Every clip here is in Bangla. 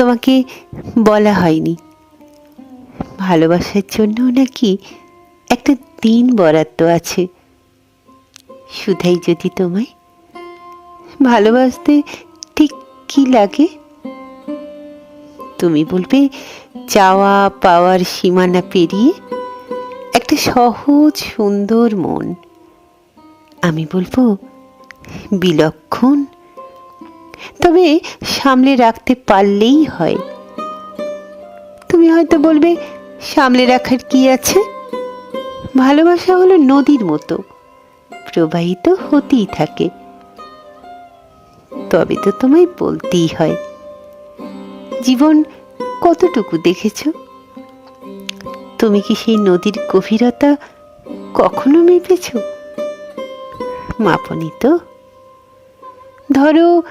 তোমাকে বলা হয়নি। ভালোবাসার জন্য নাকি একটা দিন বরাদ্দ আছে। শুধাই যদি তোমায় ভালোবাসতে ঠিক কি লাগে? তুমি বলবে চাওয়া পাওয়ার সীমানা পেরিয়ে একটা সহজ, সুন্দর মন। আমি বলব, বিলক্ষণ তবে সামলে রাখতে পারলেই হয়। তুমি হয়তো বলবে, সামলে রাখার কি আছে? ভালোবাসা হলো নদীর মতো, প্রবাহিত হতেই থাকে। তবে তো তোমায় বলতেই হয়। জীবন কতটুকু দেখেছ? তুমি কি সেই নদীর গভীরতা কখনো মেপেছ? মাপনি তো। ধরো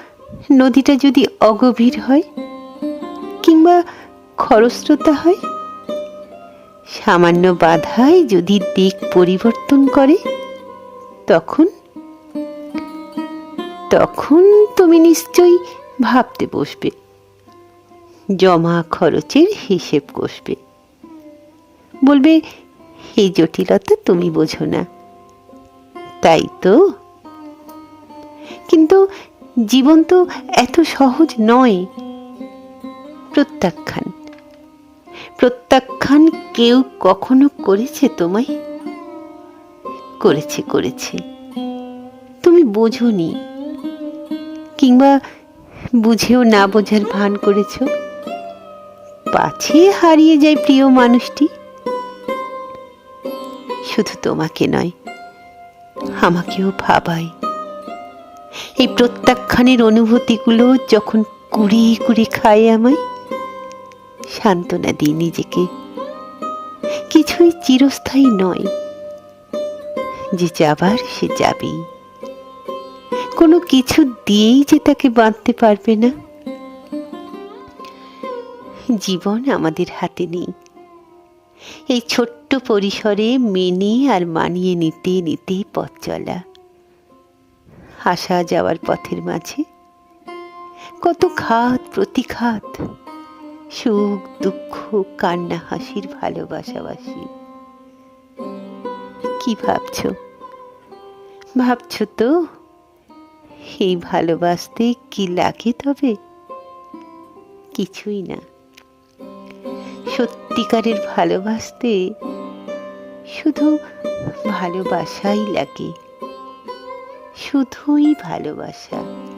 নদীটা যদি অগভীর হয় কিংবা খরস্রোতা হয়? সামান্য বাধায় যদি দিক পরিবর্তন করে, তখন? তখন তুমি নিশ্চয়ই ভাবতে বসবে। জমা খরচের হিসেব কষবে। বলবে, এই জটিলতা তুমি বোঝো না। তাই তো? কিন্তু জীবন তো এত সহজ নয়। প্রত্যাখ্যান। প্রত্যাখ্যান কেউ কখনো করেছে তোমায়? করেছে করেছে। তুমি বোঝনি। কিংবা বুঝেও না বোঝার ভান করেছ? পাছে হারিয়ে যায় প্রিয় মানুষটি। শুধু তোমাকে নয়, আমাকেও ভাবায়। এই প্রত্যাখ্যানের অনুভূতিগুলো যখন কুড়িয়ে কুড়ি খায় আমায়, সান্ত্বনা দিই নিজেকে। কিছুই চিরস্থায়ী নয়, যে যাবার সে যাবেই। কোনো কিছু দিয়েই যে তাকে বাঁধতে পারবে না, জীবন আমাদের হাতে নেই। এই ছোট্ট পরিসরে মেনে আর মানিয়ে নিতে নিতে পথ চলা। আসা যাওয়ার পথের মাঝে। কত খাত প্রতিঘাত সুখ, দুঃখ, কান্না, হাসির ভালোবাসাবাসি। কি ভাবছ? ভাবছ তো, এই ভালোবাসতে কি লাগে তবে? কিছুই না। সত্যিকারের ভালোবাসতে শুধু ভালোবাসাই লাগে। শুধুই ভালোবাসা।